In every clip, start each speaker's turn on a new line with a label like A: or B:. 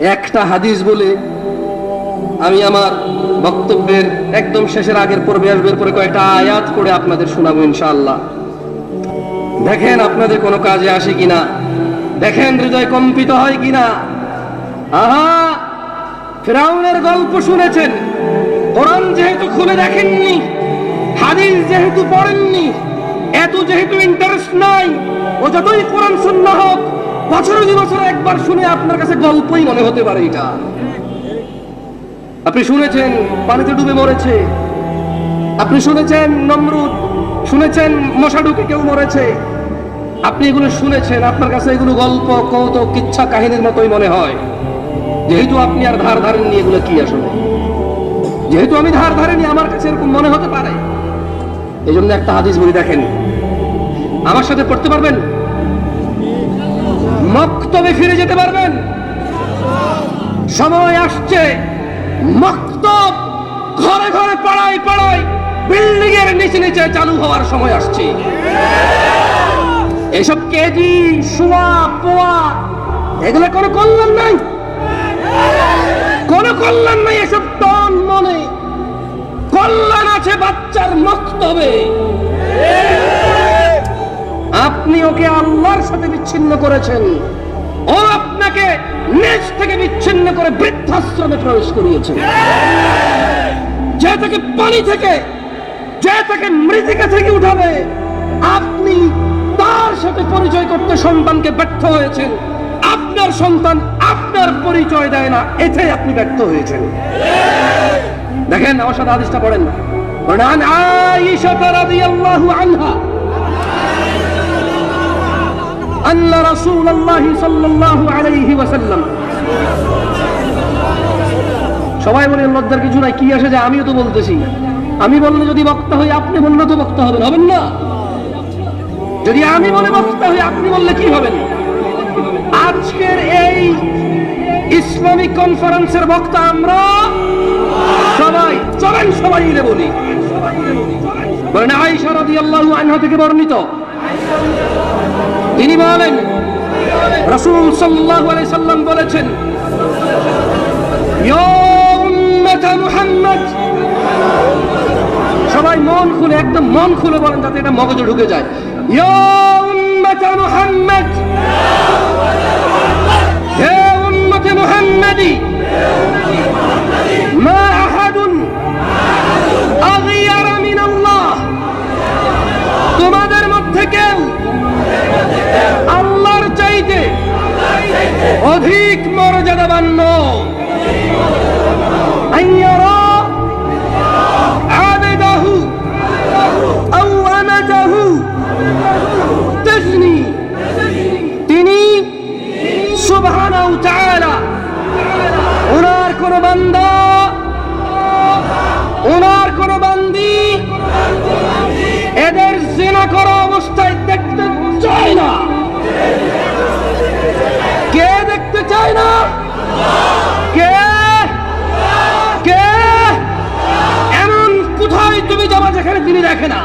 A: একটা হাদিস বলে, আমি আমার বক্তব্যের একদম শেষের আগের পর্বে আসবের পরে কয়েকটা আয়াত করে আপনাদের শোনাবো ইনশাআল্লাহ। দেখেন আপনাদের কোনো কাজে আসে কিনা? দেখেন হৃদয় কম্পিত হয় কিনা? আহা! ফেরাউনের গল্প শুনেছেন। কোরআন যেহেতু খুলে দেখেননি, হাদিস যেহেতু পড়েননি, এত যেহেতু ইন্টারেস্ট নাই, ও যতই কোরআন শূন্য হোক বছরে দুই বছরে একবার শুনে আপনার কাছে গল্পই মনে হতে পারে এটা। আপনি শুনেছেন, পানিতে ডুবে মরেছে। আপনি শুনেছেন, নমরুদ, শুনেছেন মশা ঢুকে কেউ মরেছে। আপনি এগুলো শুনেছেন, আপনার কাছে এগুলো গল্প, কৌতুক, কিচ্ছা কাহিনীর মতোই মনে হয়। যেহেতু আপনি আর ধার ধারেননি এগুলো কি আসলে? যেহেতু আমি ধার ধারেনি, আমার কাছে এরকম মনে হতে পারে। এই জন্য একটা হাদিস বলি দেখেন। আমার সাথে পড়তে পারবেন? মক্তবে ফিরে যেতে পারবেন। সময় আসছে। মক্তব ঘরে ঘরে পাড়ায় পাড়ায় বিল্ডিং এর নিচে নিচে চালু হওয়ার সময় আসছে। এসব কেজি সোয়া পোয়া, এগুলো কোনো কল্যাণ নাই। কোনো কল্যাণ নাই এসব টন মনে। কল্যাণ আছে বাচ্চার মক্তবে। আপনি ওকে আল্লাহর সাথে বিচ্ছিন্ন করেছেন। ও আপনাকে নিজ থেকে বিচ্ছিন্ন করে বৃদ্ধাশ্রমে প্রবেশ করিয়েছে। যে থেকে পানি থেকে, যে থেকে মৃতিকা থেকে উঠাবে, আপনি তার সাথে পরিচয় করতে সন্তানকে ব্যর্থ হয়েছেন। আপনার সন্তান আপনার পরিচয় দেয় না এতে আপনি ব্যর্থ হয়েছেন। দেখেন, আমার সাথে আদেশটা পড়েন। আয়েশা আনহা। أن رسول الله صلى الله عليه وسلم সবাই বলে লজ্জার কিছু নাই কি আসে যে আমিও তো বলতেছি আমি বললে যদি বক্তা হই আপনি বললে তো বক্তা হবেন হবেন না যদি আমি বলে বক্তা হই আপনি বললে কি হবেন আজকের এই ইসলামিক কনফারেন্সের বক্তা আমরা সবাই চলেন সবাই মিলে বলি বলেন আয়েশা রাদিয়াল্লাহু আনহা থেকে বর্ণিত তিনি বলেন, রসুল সাল্লাহ সাল্লাম বলেছেন সবাই মন খুলে, একদম মন খুলে বলেন যাতে এটা মগজে ঢুকে যায়। মুহাম্মদ। তিনি দেখে না?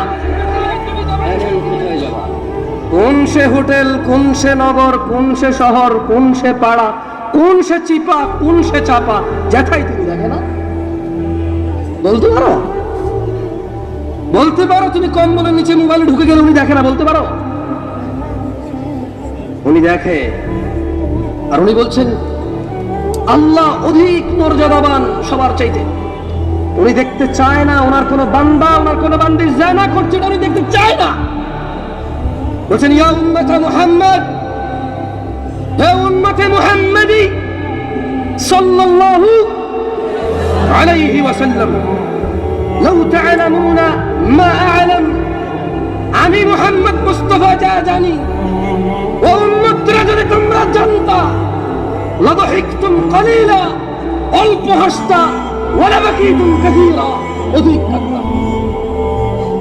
A: কোন সে হোটেল, কোন সে নগর, কোন সে শহর, কোন সে পাড়া, কোন সে চিপা, কোন সে চাপা যেথায় তিনি দেখে না। বলতে পারো? বলতে পারো, তুমি কম্বলের নিচে মোবাইল ঢুকে গেলে উনি দেখে না, বলতে পারো? উনি দেখে। আর উনি বলছেন, আল্লাহ অধিক মর্যাদাবান সবার চাইতে। উনি দেখতে চায় না, ওনার কোনো বান্দা, ওনার কোনো বান্দি না করছে না, উনি দেখতে চায় না। বলছেন, ইয়া উম্মতে মুহাম্মদ, হে উম্মতে মুহাম্মাদি সাল্লাল্লাহু আলাইহি ওয়াসাল্লাম, লাউ তা'লামুনা মা আ'লাম, আমি মুহাম্মদ মুস্তাফা যা জানি, ও উম্মতরা যদি তোমরা জানতা, লাদহিকতুম কলিলা, অল্প হাসতা বাকিতুম কাসীরা অধিক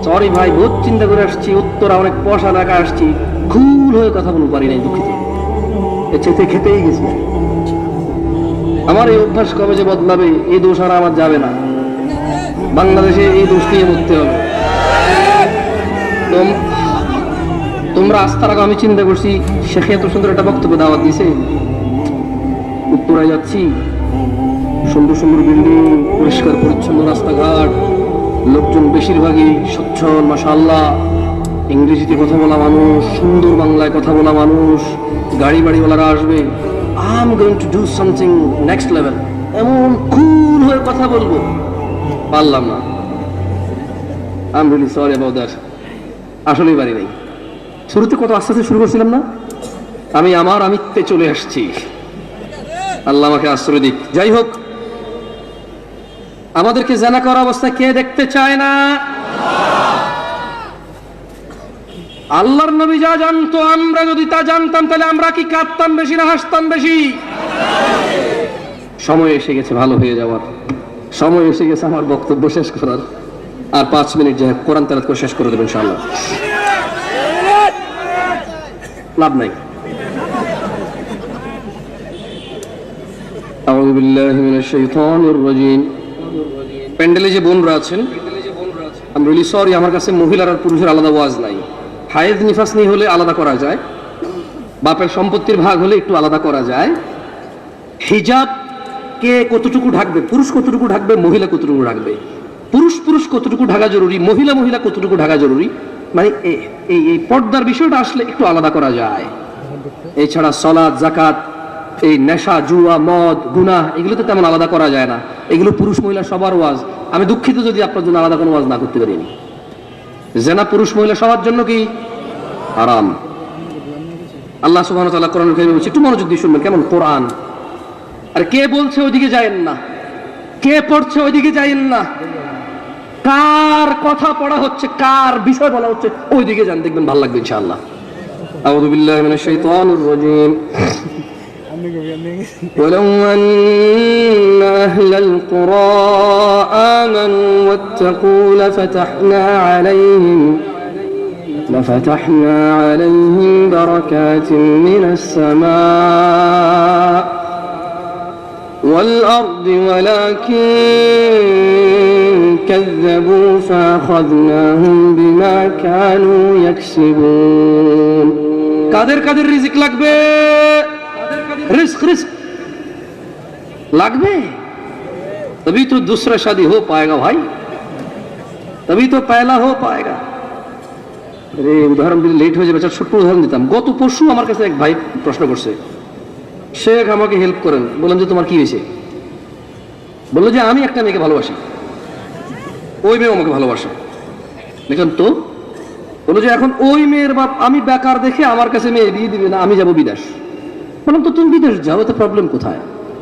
A: সরি ভাই, বহুত চিন্তা করে আসছি, উত্তরা অনেক পয়সা টাকা আসছি। খুল হয়ে কথা বলতে পারি নাই, দুঃখিত। চেতে খেতেই গেছি। আমার এই অভ্যাস কবে যে বদলাবে এই দোষ আর আমার যাবে না। বাংলাদেশে এই দোষ নিয়ে মরতে হবে। তোম- তোমরা আস্থার আগে আমি চিন্তা করছি, শেখে এত সুন্দর একটা বক্তব্য দাওয়াত দিছে উত্তরায় যাচ্ছি। সুন্দর সুন্দর বিল্ডিং, পরিষ্কার, পরিচ্ছন্ন রাস্তাঘাট, লোকজন বেশিরভাগই সচ্ছল মাশাআল্লাহ। ইংরেজিতে কথা বলা মানুষ, সুন্দর বাংলায় কথা বলা মানুষ গাড়ি বাড়িওয়ালারা আসবে। I am going to do something next level এমন কুল হয়ে কথা বলব। পারলাম না। I am really sorry about that আসলেই পারি নাই। শুরুতে কত আস্তে আস্তে শুরু করছিলাম না? আমি আমার আমিত্বে চলে আসছি। আল্লাহ আমাকে আশ্রয় দিক। যাই হোক, আমাদেরকে জানা করা অবস্থায় কে দেখতে চায় না? আল্লাহর নবী যা জানতো, আমরা যদি তা জানতাম, তাহলে আমরা কি কাঁদতাম বেশি না হাসতাম বেশি? সময় এসে গেছে, ভালো হয়ে যাওয়ার। সময় এসে গেছে আমার বক্তব্য শেষ করার। আর পাঁচ মিনিট যে কোরআন তেলাত করে শেষ করে দেবেন ইনশাআল্লাহ। লাভ নাই। আউযু বিল্লাহি মিনাশ শাইতানির প্যান্ডেলে যে বোনরা আছেন আমি রিলি সরি আমার কাছে মহিলার আর পুরুষের আলাদা ওয়াজ নাই। হায়েজ নিফাস হলে আলাদা করা যায়, বাপের সম্পত্তির ভাগ হলে একটু আলাদা করা যায়। হিজাব কে কতটুকু ঢাকবে, পুরুষ কতটুকু ঢাকবে, মহিলা কতটুকু ঢাকবে? পুরুষ পুরুষ কতটুকু ঢাকা জরুরি, মহিলা মহিলা কতটুকু ঢাকা জরুরি? মানে এই এই পর্দার বিষয়টা আসলে একটু আলাদা করা যায়। এছাড়া সলাদ জাকাত এই নেশা, জুয়া, মদ গুনাহ এগুলো তো তেমন আলাদা করা যায় না। এগুলো পুরুষ, মহিলা সবার ওয়াজ। আমি দুঃখিত যদি আপনার জন্য আলাদা কোনো ওয়াজ না করতে পারিনি জেনা পুরুষ, মহিলা সবার জন্য কি? আরাম আল্লাহ সুবাহ তাল্লাহ কোরআন একটু মনোযোগ দিয়ে শুনবেন, কেমন? কোরআন। আর কে বলছে ওইদিকে যায়েন না? কে পড়ছে ওইদিকে যায়েন না? কার কথা পড়া হচ্ছে, কার বিষয় বলা হচ্ছে, ওইদিকে যান, দেখবেন ভালো লাগবে ইনশাআল্লাহ। আউযু বিল্লাহি মিনাশ শাইতানির রাজীম। ولو أن أهل القرى آمنوا واتقوا لفتحنا عليهم لفتحنا عليهم بركات من السماء والأرض ولكن كذبوا فأخذناهم بما كانوا يكسبون. قادر قادر رزق لك بيه! रिस्क रिस्क লাগবে तभी तो दूसरा शादी हो पाएगा भाई तभी तो पहला हो पाएगा আরে উদাহরণ দিলে লেট হয়ে যাবে আচ্ছা ছোট্ট উদাহরণ দিতাম গত পরশু আমার কাছে এক ভাই প্রশ্ন করছে শেখ আমাকে হেল্প করেন বললাম যে তোমার কি হয়েছে বললো যে আমি একটা মেয়েকে ভালোবাসি ওই মেয়ে আমাকে ভালোবাসে দেখলাম তো বললো যে এখন ওই মেয়ের বাপ আমি বেকার দেখে আমার কাছে মেয়ে বিয়ে দিবে না আমি যাব বিদেশ বললাম তো, তুমি বিদেশ যাও তো প্রবলেম কোথায়?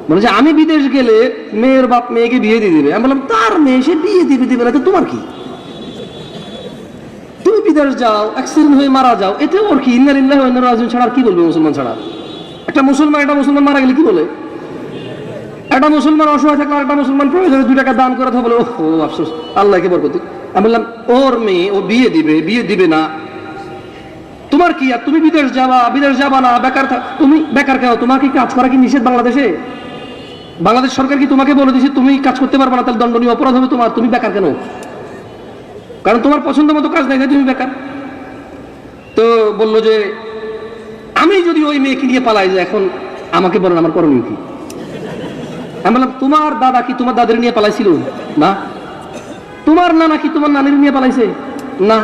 A: বলে যে, আমি বিদেশ গেলে মেয়ের বাপ মেয়েকে বিয়ে দিয়ে দিবে। আমি বললাম, তার মেয়ে সে বিয়ে দিবে দিবে না, তো তোমার কি? তুমি বিদেশ যাও অ্যাক্সিডেন্ট হয়ে মারা যাও, এতে ওর কি? ইন্নালিল্লাহ ইন্না রাজিউন ছাড়া আর কি বলবে মুসলমান ছাড়া? একটা মুসলমান একটা মুসলমান মারা গেলে কি বলে? একটা মুসলমান অসহায় থাকলে একটা মুসলমান প্রয়োজনে দুই টাকা দান করে তো বলে ও আফসোস, আল্লাহকে বরকতি আমি বললাম, ওর মেয়ে, ও বিয়ে দিবে বিয়ে দিবে না। তোমার কি আর তুমি বিদেশ যাবা বিদেশ যাবা না, বেকার তুমি বেকার কেন? তোমার কি কাজ করা কি নিষেধ বাংলাদেশে? বাংলাদেশ সরকার কি তোমাকে বলে দিয়েছে তুমি কাজ করতে পারবে না, তাহলে দণ্ডনীয় অপরাধ হবে তোমার, তুমি বেকার কেন? কারণ তোমার পছন্দ মতো কাজ নাই তুমি বেকার। তো বলল যে, আমি যদি ওই মেয়েকে নিয়ে পালাই যে এখন আমাকে বলেন আমার করণীয় কি? আমি বললাম, তোমার দাদা কি তোমার দাদের নিয়ে পালাইছিল? না। তোমার নানা কি তোমার নানির নিয়ে পালাইছে? না।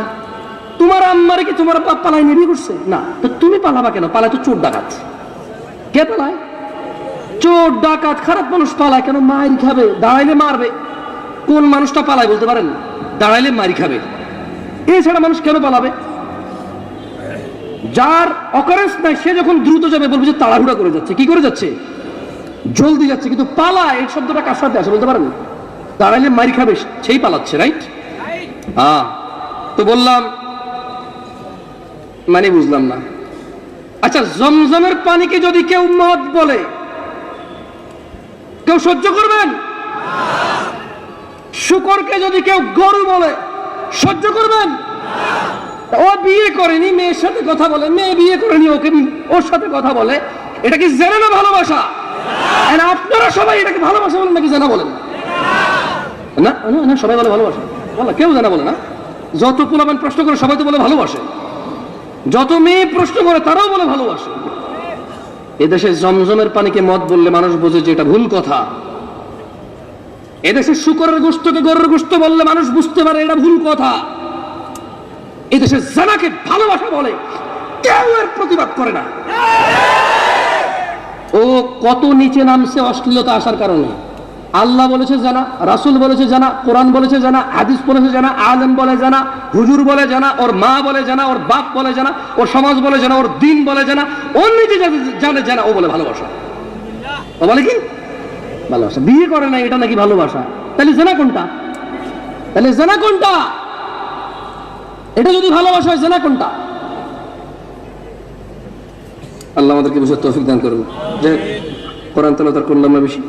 A: তোমার আম্মারে কি তোমার বাপ পালাই নিয়ে বিয়ে করছে? না। তো তুমি পালাবা কেন? পালায় তো চোর ডাকাত। কে পালায়? চোর ডাকাত খারাপ মানুষ পালায় কেন? মায়ের খাবে দাঁড়াইলে মারবে। কোন মানুষটা পালায় বলতে পারেন? দাঁড়াইলে মারি খাবে। এছাড়া মানুষ কেন পালাবে? যার অকারেন্স নাই সে যখন দ্রুত যাবে বলবে যে তাড়াহুড়া করে যাচ্ছে। কি করে যাচ্ছে? জলদি যাচ্ছে কিন্তু পালা এই শব্দটা কার সাথে আছে বলতে পারেন? দাঁড়াইলে মারি খাবে সেই পালাচ্ছে রাইট হ্যাঁ। তো বললাম মানে বুঝলাম না। আচ্ছা জমজমের পানিকে যদি কেউ মদ বলে, কেউ সহ্য করবেন? শুকরকে যদি কেউ গরু বলে, সহ্য করবেন? ও বিয়ে করেনি, মেয়ের সাথে কথা বলে, মেয়ে বিয়ে করেনি, ওকে ওর সাথে কথা বলে। এটা কি জেনে না ভালোবাসা আপনারা সবাই এটাকে ভালোবাসা বলেন নাকি জানা বলেন? না সবাই বলে ভালোবাসে। কেউ জানা বলে না। যত পোলাবেন প্রশ্ন করে সবাই তো বলে ভালোবাসে। যত মেয়ে প্রশ্ন করে তারাও বলে ভালোবাসে। এদেশে জমজমের পানিকে মদ বললে মানুষ বোঝে যে এটা ভুল কথা। এদেশে শুকরের গোস্তকে গরুর গোস্ত বললে মানুষ বুঝতে পারে এটা ভুল কথা। এদেশে জানাকে ভালোবাসা বলে কেউ এর প্রতিবাদ করে না। ও কত নিচে নামছে অশ্লীলতা আসার কারণে। আল্লাহ বলেছে জানা, রাসুল বলেছে জানা, কোরআন বলেছে জানা, হাদিস বলেছে জানা, আলেম বলে জানা, হুজুর বলে জানা, ওর মা বলে জানা, ওর বাপ বলে জানা, ওর সমাজ বলে জানা, ওর দিন বলে জানা ওর নিজে জানে জানা, ও বলে ভালোবাসা। ও বলে কি? ভালোবাসা। বিয়ে করে না এটা নাকি ভালোবাসা। তাহলে জানা কোনটা? তাহলে জানা কোনটা? এটা যদি ভালোবাসা হয়, জানা কোনটা? আল্লাহ আমাদেরকে বুঝে তৌফিক দান করুন। যে কোরআন তালা তার করলাম না বেশি।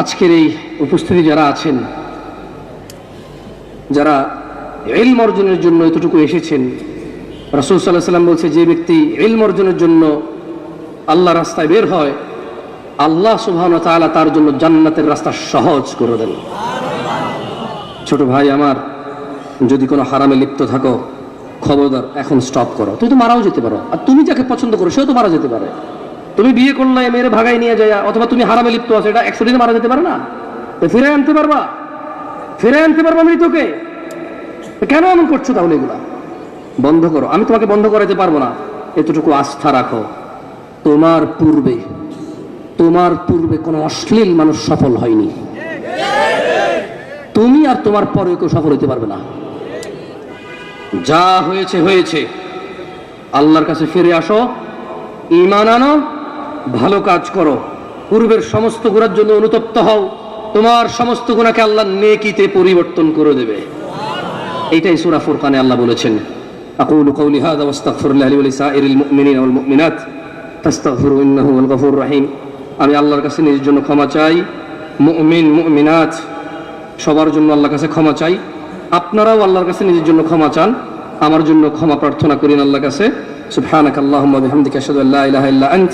A: আজকের এই উপস্থিতি যারা আছেন, যারা এলম অর্জনের জন্য এতটুকু এসেছেন, রাসুল সাল্লাহ সাল্লাম বলছে, যে ব্যক্তি এলম অর্জনের জন্য আল্লাহ রাস্তায় বের হয়, আল্লাহ সুবহান তাআলা তার জন্য জান্নাতের রাস্তা সহজ করে দেন। ছোট ভাই আমার, যদি কোনো হারামে লিপ্ত থাকো, খবরদার, এখন স্টপ করো। তুই তো মারাও যেতে পারো। আর তুমি যাকে পছন্দ করো, সেও তো মারা যেতে পারে। তুমি বিয়ে করলে মেয়ের ভাগাই নিয়ে যায়, অথবা তুমি হারামে লিপ্ত আছো, এটা দিনে মারা যেতে পারে না? ফিরে আনতে পারবা? ফিরে আনতে পারবা মৃতকে? কেন এমন করছ তাহলে এগুলা? বন্ধ করো। আমি তোমাকে বন্ধ করাতে পারব না। এতটুকু আস্থা রাখো। তোমার পূর্বে তোমার পূর্বে কোনো অশ্লীল মানুষ সফল হয়নি। তুমি আর তোমার পরে কেউ সফল হতে পারবে না। যা হয়েছে হয়েছে। আল্লাহর কাছে ফিরে আসো ইমান আনো ভালো কাজ করো পূর্বের সমস্ত গুণার জন্য অনুতপ্ত হও তোমার সমস্ত গুণাকে আল্লাহ নেকিতে পরিবর্তন করে দেবে এইটাই সূরা ফুরকানে আল্লাহ বলেছেন أقول قولي هذا واستغفر الله لي ولسائر المؤمنين والمؤمنات فاستغفروا إنه هو الغفور الرحيم আমি আল্লাহর কাছে নিজের জন্য ক্ষমা চাই মুমিন মুমিনাত সবার জন্য আল্লাহর কাছে ক্ষমা চাই আপনারাও আল্লাহর কাছে নিজের জন্য ক্ষমা চান আমার জন্য ক্ষমা প্রার্থনা করেন আল্লাহর কাছে সুবহানাক আল্লাহুম্মা বিহামদিকা আশহাদু আল্লা ইলাহা ইল্লা আনত